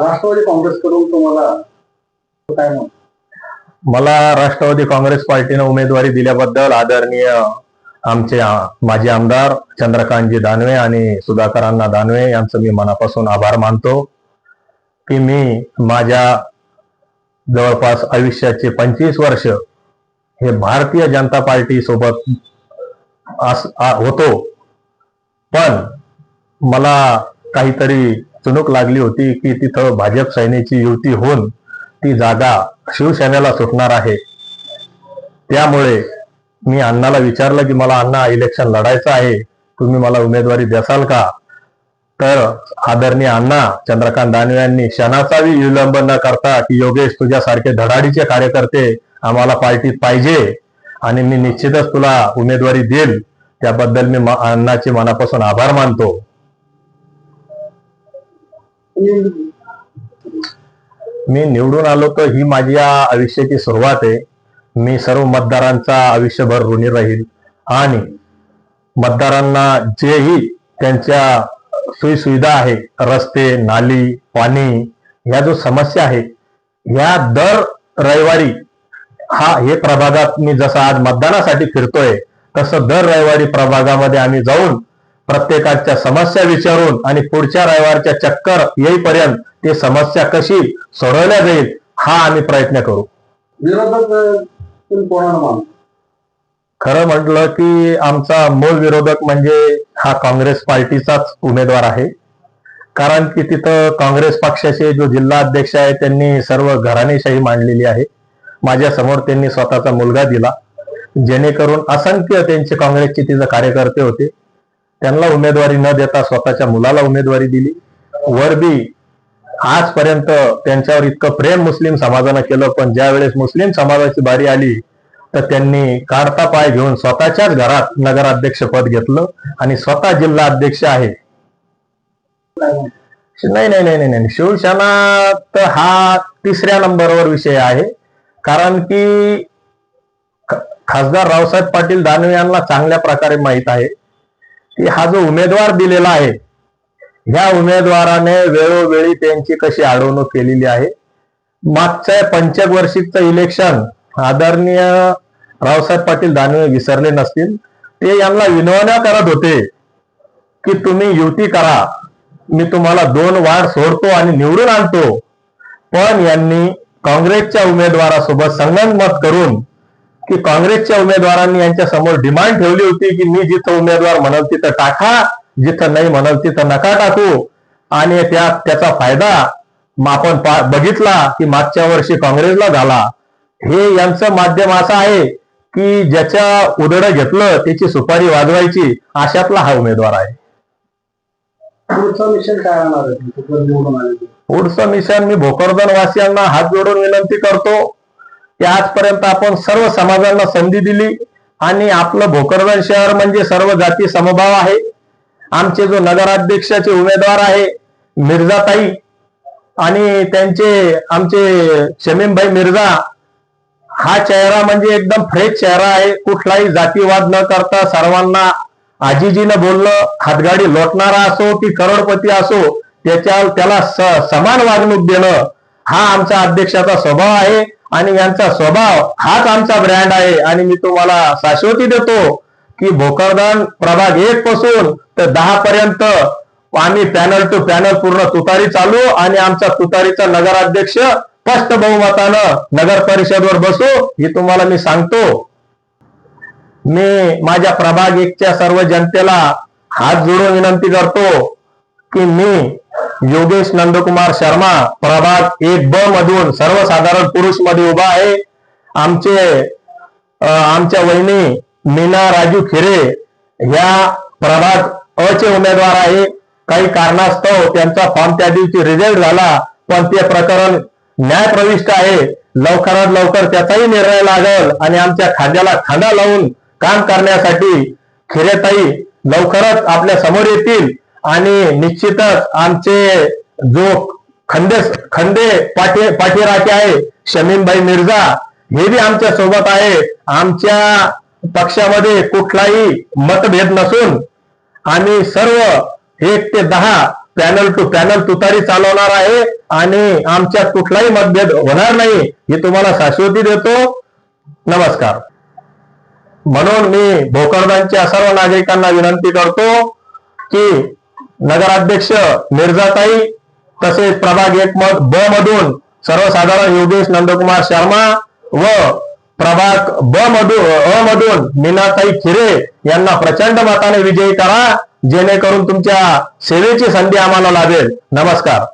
राष्ट्रवादी काँग्रेसकडून तुम्हाला काय म्हणतो मला राष्ट्रवादी काँग्रेस पार्टीनं उमेदवारी दिल्याबद्दल आदरणीय आमचे माजी आमदार चंद्रकांतजी दानवे आणि सुधाकरांना दानवे यांचं मी मनापासून आभार मानतो की मी माझ्या जवळपास आयुष्याचे पंचवीस वर्ष हे भारतीय जनता पार्टी सोबत होतो. पण मला काहीतरी चुणूक लागली होती की तिथं भाजप सैनेची युती होऊन ती जागा शिवसेनेला सुटणार आहे. त्यामुळे मी अण्णाला विचारलं की मला अण्णा इलेक्शन लढायचं आहे. तुम्ही मला उमेदवारी द्याल का? तर आदरणीय अण्णा चंद्रकांत दानवे यांनी क्षणाचाही विलंब न करता की योगेश तुझ्यासारखे धडाडीचे कार्यकर्ते आम्हाला पार्टीत पाहिजे आणि मी निश्चितच तुला उमेदवारी देईल. त्याबद्दल मी अण्णाचे मनापासून आभार मानतो. मी निवडून आलो तर ही माझ्या आयुष्याची सुरुवात आहे. मी सर्व मतदारांचा आयुष्यभर ऋणी राहील आणि मतदारांना जेही त्यांच्या सोयीसुविधा आहे रस्ते नाली पाणी या जो समस्या आहे या दर रविवारी हा हे प्रभागात मी जसं आज मतदानासाठी फिरतोय तसं दर रविवारी प्रभागामध्ये आम्ही जाऊन प्रत्येकाच्या समस्या विचारून आणि पुढच्या रविवारच्या चक्कर येईपर्यंत ते समस्या कशी सोडवल्या जाईल हा आम्ही प्रयत्न करू. विरोधक खरं म्हटलं की आमचा मूळ विरोधक म्हणजे हा काँग्रेस पार्टीचाच उमेदवार आहे. कारण की तिथं काँग्रेस पक्षाचे जो जिल्हा अध्यक्ष आहे त्यांनी सर्व घराणेशाही मांडलेली आहे. माझ्यासमोर त्यांनी स्वतःचा मुलगा दिला. जेणेकरून असंख्य त्यांचे काँग्रेसचे तिथं कार्यकर्ते होते. त्यांना उमेदवारी न देता स्वतःच्या मुलाला उमेदवारी दिली. वरबी आजपर्यंत त्यांच्यावर इतकं प्रेम मुस्लिम समाजानं केलं पण ज्या वेळेस मुस्लिम समाजाची बारी आली तर त्यांनी काढता पाय घेऊन स्वतःच्याच घरात नगराध्यक्ष पद घेतलं आणि स्वतः जिल्हा अध्यक्ष आहे. नाही नाही नाही नाही नाही. शिवसेना तर हा तिसऱ्या नंबरवर विषय आहे. कारण की खासदार रावसाहेब पाटील दानवे यांना चांगल्या प्रकारे माहीत आहे. की हा जो उमेदवार दिलेला आहे ह्या उमेदवाराने वेळोवेळी त्यांची कशी अडवणूक केलेली आहे? मागच्या पंचवर्षिकचं इलेक्शन आदरणीय रावसाहेब पाटील दानवे विसरले नसतील. ते यांना विनवण्या करत होते की तुम्ही युती करा. मी तुम्हाला दोन वाढ सोडतो आणि निवडून आणतो. पण यांनी काँग्रेसच्या उमेदवारासोबत संगनमत करून की काँग्रेसच्या उमेदवारांनी यांच्या समोर डिमांड ठेवली होती की मी जिथं उमेदवार म्हणाल तिथं टाका जिथं नाही म्हणाल तिथं नका टाकू. आणि त्या त्याचा फायदा आपण बघितला की मागच्या वर्षी काँग्रेसला झाला. हे यांचं माध्यम असं आहे की ज्याच्या उदडं घेतलं त्याची सुपारी वाजवायची अशातला हा उमेदवार आहे. पुढचं मिशन काय तर? पुढचं मिशन मी भोकरदन वासियांना हात जोडून विनंती करतो की आजपर्यंत आपण सर्व समाजांना संधी दिली आणि आपलं भोकरदन शहर म्हणजे सर्व जाती समभाव आहे. आमचे जो नगराध्यक्षाचे उमेदवार आहे मिर्जाताई आणि त्यांचे आमचे शमीमभाई मिर्झा हा चेहरा म्हणजे एकदम फ्रेश चेहरा आहे. कुठलाही जातीवाद न करता सर्वांना आजीजीनं बोललं हातगाडी लोटणारा असो की करोडपती असो त्याच्या त्याला स- समान वागणूक देणं हा आमच्या अध्यक्षाचा स्वभाव आहे. आणि यांचा स्वभाव हाच आमचा ब्रँड आहे. आणि मी तुम्हाला शाश्वती देतो की भोकरदान प्रभाग एक पासून तर दहा पर्यंत आम्ही पॅनल टू पॅनल पूर्ण तुतारी चालू आणि आमचा तुतारीचा नगराध्यक्ष स्पष्ट बहुमतानं नगर परिषदवर बसू हे तुम्हाला मी सांगतो. मी माझ्या प्रभाग एकच्या सर्व जनतेला हात जोडून विनंती करतो की मी योगेश नंदकुमार शर्मा प्रभाग एक ब मधून सर्वसाधारण पुरुषमध्ये उभा आहे. आमचे आमच्या वहिनी मीना राजू खिरे या प्रभाग अ चे उमेदवार आहे. काही कारणास्तव त्यांचा फॉर्म त्या दिवशी रिजेक्ट झाला पण ते प्रकरण न्याय प्रविष्ट आहे. लवकरात लवकर त्याचाही निर्णय लागल आणि आमच्या खांद्याला खांदा लावून काम करण्यासाठी खिरेताई लवकरच आपल्यासमोर येतील. आणि निश्चितच आमचे जो खंदे खंदे पाठी पाठीराखे आहे शमीमभाई मिर्झा हे बी आमच्यासोबत आहे. आमच्या पक्षामध्ये कुठलाही मतभेद नसून आम्ही सर्व एक ते दहा पॅनल टू पॅनल तुतारी चालवणार आहे आणि आमच्यात कुठलाही मतभेद होणार नाही हे तुम्हाला शाश्वती देतो. नमस्कार. म्हणून मी भोकरदांच्या सर्व नागरिकांना विनंती करतो की नगराध्यक्ष मिर्जाताई तसेच प्रभाग एक ब मधून सर्वसाधारण योगेश नंदकुमार शर्मा व प्रभाग ब मधून अ मधून मीनाताई खिरे यांना प्रचंड मताने विजयी करा जेणेकरून तुमच्या सेवेची संधी आम्हाला लाभेल. नमस्कार.